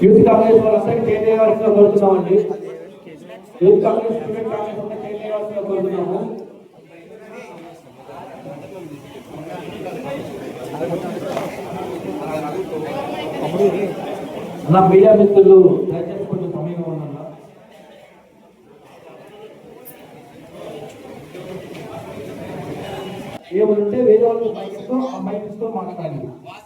Youth Congress వాళ్ళందరికీ చేయవలసిన కోరుతున్నామండి youth Congress student Congress అంతా చేయవలసిన కోరుతున్నాము నా మీడియా మిత్రులు దయచేసి కొంచెం సమయంగా ఉందన్న ఏమనుంటే వేరే వాళ్ళు మైక్తో ఆ మైక్తో మాట్లాడాలి.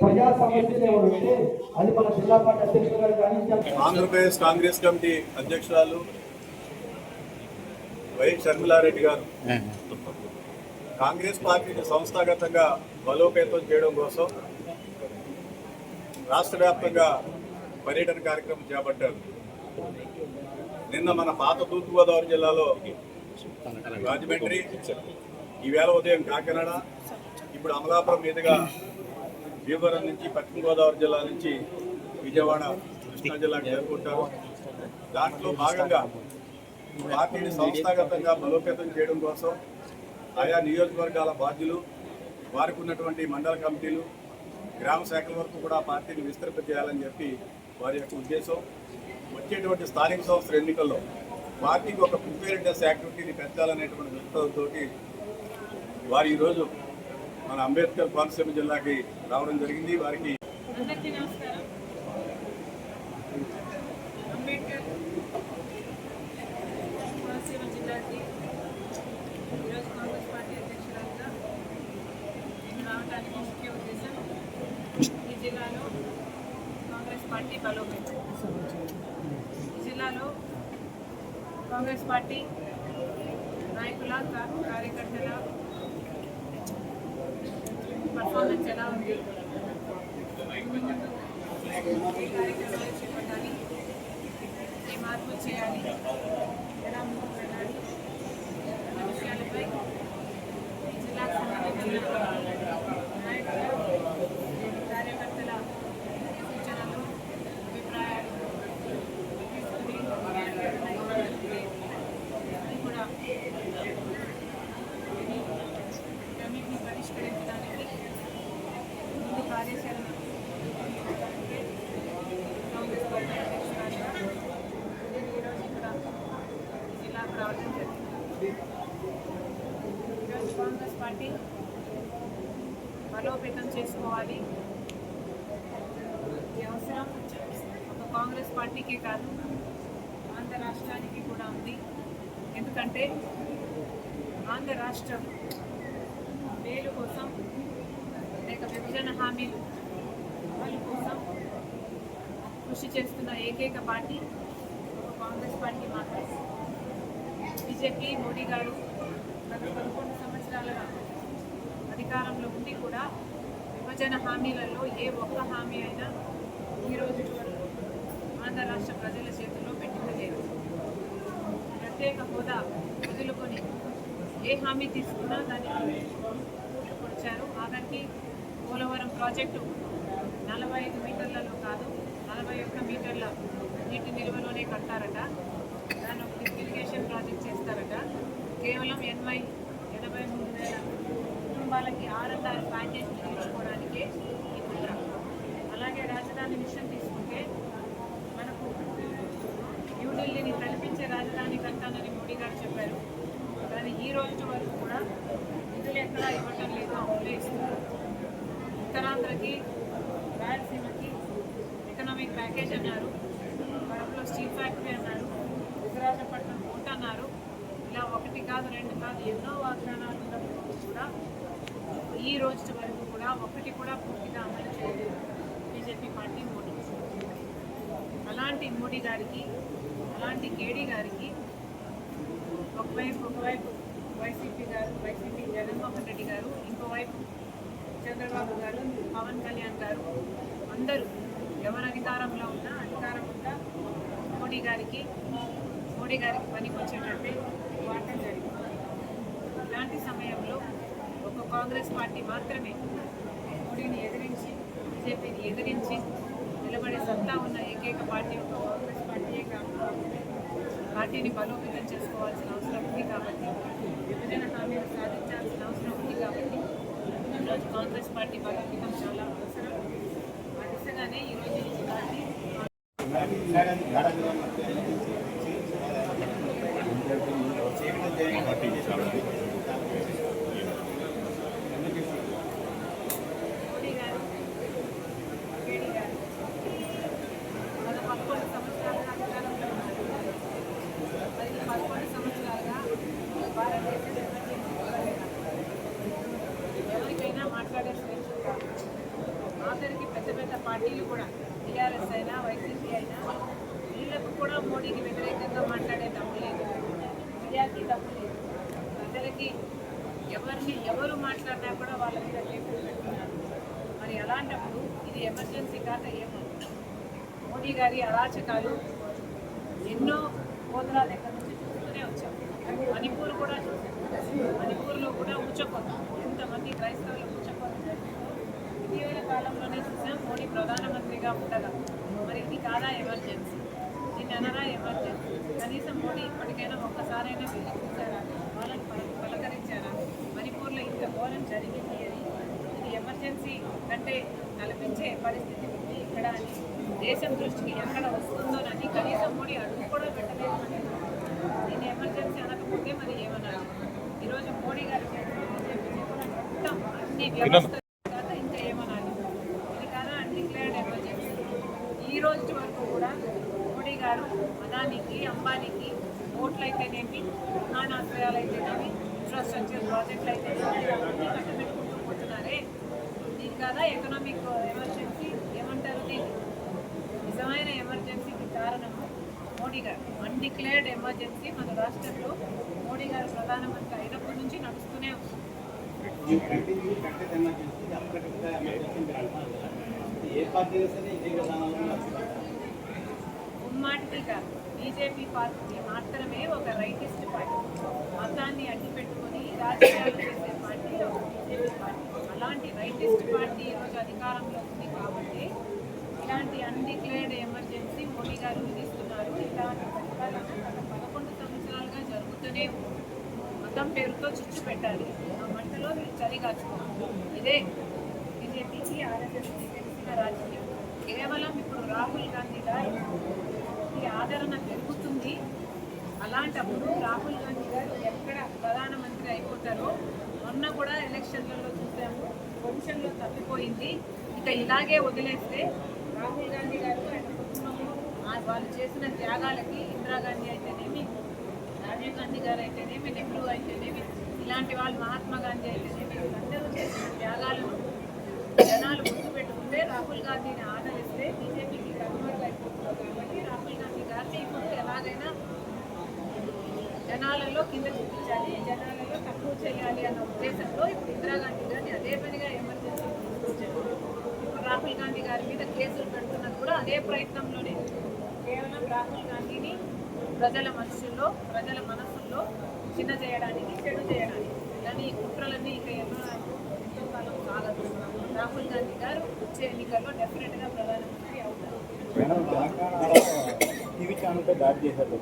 ప్రజా సమస్యలు ఏమనుంటే అది మన జిల్లా పార్టీ అధ్యక్షులు గారు కానీ ఆంధ్రప్రదేశ్ కాంగ్రెస్ కమిటీ అధ్యక్షురాలు వై షర్మిలారెడ్డి గారు. కాంగ్రెస్ పార్టీని సంస్థాగతంగా బలోపేతం చేయడం కోసం రాష్ట్ర వ్యాప్తంగా పర్యటన కార్యక్రమం చేపట్టారు. నిన్న మన పాత తూర్పుగోదావరి జిల్లాలో రాజమండ్రి ఈవేళ ఉదయం కాకినాడ ఇప్పుడు అమలాపురం మీదుగా భీమవరం నుంచి పశ్చిమ గోదావరి జిల్లా నుంచి విజయవాడ కృష్ణా జిల్లాకు చేరుకుంటారు. దాంట్లో భాగంగా పార్టీని సంస్థాగతంగా బలోపేతం చేయడం కోసం ఆయా నియోజకవర్గాల బాధ్యులు వారికి ఉన్నటువంటి మండల కమిటీలు గ్రామ శాఖల వరకు కూడా పార్టీని విస్తరింపజేయాలని చెప్పి వారి యొక్క ఉద్దేశం. వచ్చేటువంటి స్థానిక సంస్థల ఎన్నికల్లో పార్టీకి ఒక ప్రిపేర్నెస్ యాక్టివిటీని పెంచాలనేటువంటి దృక్పథంతో వారు ఈరోజు మన అంబేద్కర్ కోనసీమ జిల్లాకి రావడం జరిగింది. వారికి అందరికీ నమస్కారం అంబేద్కర్ కోనసీమ జిల్లాకి ఈరోజు కాంగ్రెస్ పార్టీ అధ్యక్షురాలుగా నేను రావడానికి ముఖ్య ఉద్దేశం ఈ జిల్లాలో కాంగ్రెస్ పార్టీ బలోపేతం. జిల్లాలో కాంగ్రెస్ పార్టీ నాయకుల కార్యకర్తల పర్ఫార్మెన్స్ ఎలా ఉంది? ఏ కార్యక్రమాలు చేపట్టాలి. ఏ మార్పులు చేయాలి. ఎలా ముందుకు వెళ్ళాలి? విషయాలపై జిల్లా జిల్లాకు సంబంధించిన నాయకుల కార్యకర్తల సూచనలు అభిప్రాయాలు తీసుకుని అది కూడా వీటన్నిటిని పరిష్కరించడానికి ముందు కార్యాచరణ కాంగ్రెస్ పార్టీ అధ్యక్షురాలుగా నేను ఈరోజు ఇక్కడ కాంగ్రెస్ పార్టీ బలోపేతం చేసుకోవాలి ఈ అవసరం ఒక కాంగ్రెస్ పార్టీకే కాదు ఆంధ్ర రాష్ట్రానికి కూడా ఉంది ఎందుకంటే ఆంధ్ర రాష్ట్రం మేలు కోసం లేక విభజన హామీలు. అమలు కోసం కృషి చేస్తున్న ఏకైక పార్టీ ఒక కాంగ్రెస్ పార్టీ మాత్రమే. బీజేపీ మోడీ గారు గత పదకొండు సంవత్సరాలుగా అధికారంలో ఉండి కూడా విభజన హామీలలో ఏ ఒక్క హామీ అయినా ఈ రోజు ఆంధ్ర రాష్ట్ర ప్రజల చేతుల్లో పెట్టుకోలేదు లేదు. ప్రత్యేక హోదా వదులుకొని ఏ హామీ తీసుకున్నా దాన్ని పొడిచారు. ఆఖరికి పోలవరం ప్రాజెక్టు నలభై ఐదు మీటర్లలో కాదు నలభై ఒక్క మీటర్ల నీటి నిల్వలోనే కడతారట దాని ఒక ఇరిగేషన్ ప్రాజెక్ట్ చేస్తారట. కేవలం ఎనభై ఎనభై మూడు వేల కుటుంబాలకి ఆర్ఎన్ఆర్ ప్యాకేజ్ తీర్చుకోవడానికే ఈ కుట్ర అలాగే రాజధాని మిషన్ తీసుకుంటే మనకు న్యూఢిల్లీని కల్పించే రాజధాని కట్టానని మోడీ గారు చెప్పారు. కానీ ఈ రోజు వరకు కూడా నిధులు ఎక్కడా ఇవ్వటం లేదు అమలు ఇస్తున్నారు. ఉత్తరాంధ్రకి రాయలసీమకి ఎకనామిక్ ప్యాకేజ్ అన్నారు. కడపలో స్టీల్ ఫ్యాక్టరీ అన్నారు. విజయరాజపట్నం పోర్ట్ అన్నారు. ఇలా ఒకటి కాదు రెండు కాదు ఎన్నో వాగ్దానాలు ఉన్నప్పుడు కూడా ఈ రోజు వరకు కూడా ఒకటి కూడా పూర్తిగా అమలు చేయలేదు. BJP party Modi. అలాంటి మోడీ గారికి అలాంటి కేడీ గారికి ఒకవైపు ఒకవైపు వైసీపీ గారు వైసీపీ జగన్మోహన్ రెడ్డి గారు ఇంకోవైపు చంద్రబాబు గారు పవన్ కళ్యాణ్ గారు అందరూ ఎవరు అధికారంలో ఉన్నా అధికారం ఉందా? మోడీ గారికి మోడీ గారికి పనికి వచ్చేటట్టే వాడటం జరిగింది. ఇలాంటి సమయంలో ఒక కాంగ్రెస్ పార్టీ మాత్రమే మోడీని ఎదిరించి బీజేపీని ఎదిరించి నిలబడే సత్తా ఉన్న ఏకైక పార్టీ ఒక కాంగ్రెస్ పార్టీయే కాకుండా పార్టీని బలోపేతం చేసుకోవాల్సిన అవసరం ఉంది కాబట్టి విభజన హామీలు సాధించాల్సిన అవసరం ఉంది కాబట్టి ఈరోజు కాంగ్రెస్ పార్టీ బలోపేతం చాలా అవసరం. ఆ దిశగానే ఈరోజు ఈ పార్టీ మోడీ గారు కేడీ గారు గత పదకొండు సంవత్సరాలుగా అధికారంలో ఉన్నారు మరి ఈ పదకొండు సంవత్సరాలుగా భారతదేశం ఎమర్జెన్సీ ఇవ్వలేదా? ఎవరికైనా మాట్లాడే స్వేచ్ఛ ఉందా? ఆఖరికి పెద్ద పెద్ద పార్టీలు కూడా టీఆర్ఎస్ అయినా వైసీపీ అయినా వీళ్ళకు కూడా మోడీకి వ్యతిరేకంగా మాట్లాడే దమ్ము లేదు మీడియాకి దమ్ము లేదు ప్రజలకి ఎవరిని ఎవరు మాట్లాడినా కూడా వాళ్ళ మీద కేసులు మరి అలాంటప్పుడు ఇది ఎమర్జెన్సీ కాక ఏమో. మోడీ గారి అరాచకాలు ఎన్నో గోధుల దగ్గర నుంచి చూస్తూనే వచ్చాం. మణిపూర్ కూడా చూసాం. మణిపూర్లో కూడా ఉచ్చకొంది ఎంతమంది క్రైస్తవులు ఉచ్చకొంది జరిగిందో ఇటీవల కాలంలోనే చూసాం మోడీ ప్రధానమంత్రిగా ఉండగా. మరి ఇది కాదా ఎమర్జెన్సీ? దీన్ని అనరా ఎమర్జెన్సీ? కనీసం మోడీ ఇప్పటికైనా ఒక్కసారైనా వెళ్ళి చూసారా? వాళ్ళని పల- పలకరించారా? ఘోరం జరిగింది. అని ఇది ఎమర్జెన్సీ కంటే కల్పించే పరిస్థితి ఉంది ఇక్కడ అని దేశం దృష్టికి ఎక్కడ వస్తుందోనని కనీసం మోడీ అడుగు కూడా పెట్టలేదు. అని ఎమర్జెన్సీ అనకపోతే మరి ఏమన్నారు? ఈరోజు మోడీ గారి మొత్తం అన్ని వ్యవస్థలు కాక ఇంకా ఏమనాలి ఇది కాదా అన్డిక్లేర్డ్ ఎమర్జెన్సీ ఈ రోజు వరకు కూడా మోడీ గారు అదానికి అంబానీకి ఓట్లు అయితేనేమి విమానాశ్రయాలు అయితేనేమి ఇన్ఫ్రాస్ట్రక్చర్ ప్రాజెక్టులు అయితేనేమి అవన్నీ కట్టబెట్టుకుంటూ పోతున్నారే దీని కదా ఎకనామిక్ ఎమర్జెన్సీ ఏమంటారు దీన్ని? నిజమైన ఎమర్జెన్సీకి కారణం మోడీ గారు. అన్డిక్లేర్డ్ ఎమర్జెన్సీ మన రాష్ట్రంలో మోడీ గారు ప్రధానమంత్రి అయినప్పటి నుంచి నడుస్తూనే ఉంది. ఏ కాదు బీజేపీ పార్టీ మాత్రమే ఒక రైటిస్ట్ పార్టీ. మతాన్ని అడ్డుపెట్టుకుని రాజకీయాలు చేసే పార్టీ ఒక బీజేపీ పార్టీ. అలాంటి రైటిస్ట్ పార్టీ ఈరోజు అధికారంలో ఉంది కాబట్టి ఇలాంటి అన్డిక్లేర్డ్ ఎమర్జెన్సీ మోడీ గారు విధిస్తున్నారు. ఇలాంటి పరిపాలన గత పదకొండు సంవత్సరాలుగా జరుగుతూనే మతం పేరుతో చిచ్చు పెట్టాలి ఆ మంటలో మీరు చలి ఇదే బీజేపీకి ఆరోగ్య తెలిసిన రాజకీయం. కేవలం ఇప్పుడు రాహుల్ గాంధీ గారు ఈ ఆదరణ పెరుగుతుంది. అలాంటప్పుడు రాహుల్ గాంధీ గారు ఎక్కడ ప్రధానమంత్రి అయిపోతారో మొన్న కూడా ఎలక్షన్లలో చూసాము. పొజిషన్లో తప్పిపోయింది. ఇక ఇలాగే వదిలేస్తే రాహుల్ గాంధీ గారు ఆయన కుటుంబము వాళ్ళు చేసిన త్యాగాలకి ఇందిరాగాంధీ అయితేనేమి రాజీవ్ గాంధీ గారు అయితేనేమి నెహ్రూ అయితేనేమి ఇలాంటి వాళ్ళు మహాత్మా గాంధీ అయితేనేమి వీళ్ళందరూ చేసిన త్యాగాలను జనాలు గుర్తు పెట్టుకుంటే రాహుల్ గాంధీని ఆదరిస్తే బీజేపీకి కనుమరుగు అయిపోతుంది కాబట్టి రాహుల్ గాంధీ గారిని ఇప్పుడు ఎలాగైనా జనాలలో కింద చూపించాలి జనాలలో తక్కువ చేయాలి అన్న ఉద్దేశంలో ఇప్పుడు ఇందిరాగాంధీ గారిని అదే పనిగా ఎమర్జెన్సీ తీసుకొచ్చారు ఇప్పుడు రాహుల్ గాంధీ గారి మీద కేసులు పెడుతున్నది కూడా అదే ప్రయత్నంలోనే కేవలం రాహుల్ గాంధీని ప్రజల మనసుల్లో ప్రజల మనసుల్లో చిన్న చేయడానికి చెడు చేయడానికి. కానీ ఈ కుట్రలన్నీ ఇక ఎన్నో ఎంతో కాలం సాగదు. రాహుల్ గాంధీ గారు వచ్చే ఎన్నికల్లో డెఫినెట్గా ప్రధానమంత్రి అవుతారు. మేడం టీవీ దాడి చేశారు.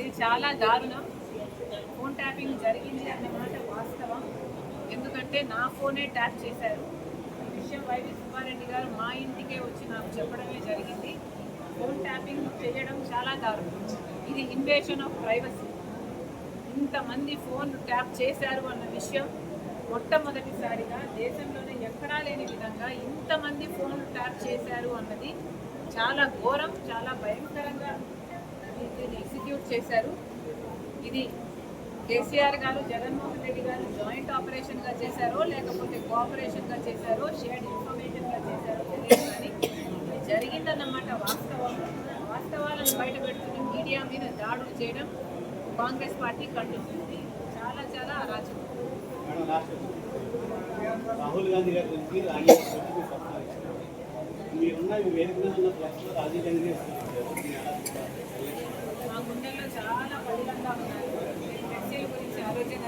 ఇది చాలా దారుణం. ఫోన్ ట్యాపింగ్ జరిగింది అన్న మాట వాస్తవం. ఎందుకంటే నా ఫోనే ట్యాప్ చేశారు. విషయం వైవి సుబ్బారెడ్డి గారు మా ఇంటికే వచ్చి నాకు చెప్పడమే జరిగింది. ఫోన్ ట్యాపింగ్ చేయడం చాలా దారుణం. ఇది ఇన్వేషన్ ఆఫ్ ప్రైవసీ. ఇంతమంది ఫోన్ ట్యాప్ చేశారు అన్న విషయం మొట్టమొదటిసారిగా దేశంలోనే ఎక్కడా లేని విధంగా ఇంతమంది ఫోన్ ట్యాప్ చేశారు అన్నది చాలా ఘోరం చాలా భయంకరంగా దీన్ని ఎగ్జిక్యూట్ చేశారు. ఇది కేసీఆర్ గారు జగన్మోహన్ రెడ్డి గారు జాయింట్ ఆపరేషన్గా చేశారో లేకపోతే కోఆపరేషన్గా చేశారో షేర్డ్ ఇన్ఫర్మేషన్గా చేశారో తెలియదు కానీ జరిగిందన్నమాట వాస్తవం వాస్తవాలను బయట పెడుతున్న మీడియా మీద దాడులు చేయడం కాంగ్రెస్ పార్టీ ఖండిస్తుంది చాలా చాలా అరాచకం రాహుల్ గాంధీ గారి గురించి. మీరున్న వేదిక మీద ఉన్న రాజీవ్ గాంధీ? మా గుండెల్లో చాలా బలిలంగా ఉన్నారు ఆలోచన